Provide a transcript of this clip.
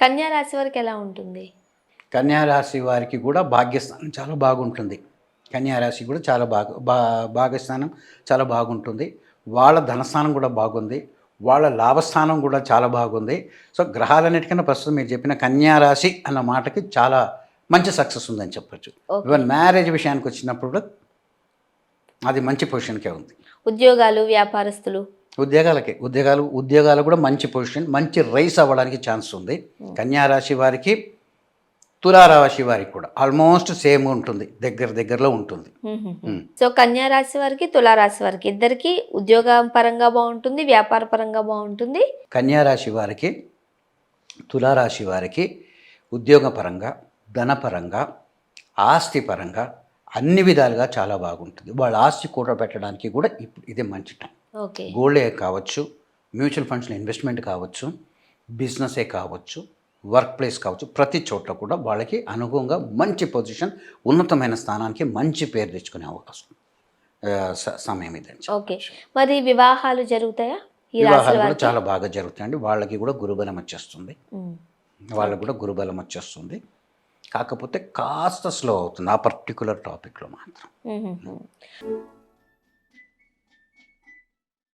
కన్యా రాశి వారికి ఎలా ఉంటుంది? కన్యా రాశి వారికి కూడా భాగ్యస్థానం చాలా బాగుంటుంది. కన్యా రాశి కూడా చాలా బాగా బా భాగ్యస్థానం చాలా బాగుంటుంది. వాళ్ళ ధనస్థానం కూడా బాగుంది. వాళ్ళ లాభస్థానం కూడా చాలా బాగుంది. సో గ్రహాలన్నిటికన్నా ప్రస్తుతం మీరు చెప్పిన కన్యా రాశి అన్న మాటకి చాలా మంచి సక్సెస్ ఉందని చెప్పొచ్చు. ఈవెన్ మ్యారేజ్ విషయానికి వచ్చినప్పుడు కూడా అది మంచి పొజిషన్కే ఉంది. ఉద్యోగాలు వ్యాపారస్తులు? ఉద్యోగాలకి. ఉద్యోగాలు ఉద్యోగాలు కూడా మంచి పొజిషన్ మంచి రైస్ అవ్వడానికి ఛాన్స్ ఉంది. కన్యా రాశి వారికి తులారాశి వారికి కూడా ఆల్మోస్ట్ సేమ్ ఉంటుంది. దగ్గర దగ్గరలో ఉంటుంది. మ్మ్. సో కన్యా రాశి వారికి తులా రాశి వారికి ఇద్దరికి ఉద్యోగం పరంగా బాగుంటుంది వ్యాపార పరంగా బాగుంటుంది. కన్యా రాశి వారికి తులారాశి వారికి ఉద్యోగపరంగా ధనపరంగా ఆస్తి పరంగా అన్ని విధాలుగా చాలా బాగుంటుంది. వాళ్ళ ఆస్తి కూడబెట్టడానికి కూడా ఇప్పుడు ఇదే మంచి టైం గోల్డే కావచ్చు మ్యూచువల్ ఫండ్స్లో ఇన్వెస్ట్మెంట్ కావచ్చు బిజినెసే కావచ్చు వర్క్ ప్లేస్ కావచ్చు ప్రతి చోట్ల కూడా వాళ్ళకి అనుగుణంగా మంచి పొజిషన్ ఉన్నతమైన స్థానానికి మంచి పేరు తెచ్చుకునే అవకాశం సమయం చెప్పొచ్చు. ఓకే. మరి వివాహాలు జరుగుతాయా? వివాహాలు కూడా చాలా బాగా జరుగుతాయండి. వాళ్ళకి కూడా గురుబలం వచ్చేస్తుంది. వాళ్ళకి కూడా గురుబలం వచ్చేస్తుంది. కాకపోతే కాస్త స్లో అవుతుంది ఆ పర్టికులర్ టాపిక్లో మాత్రం.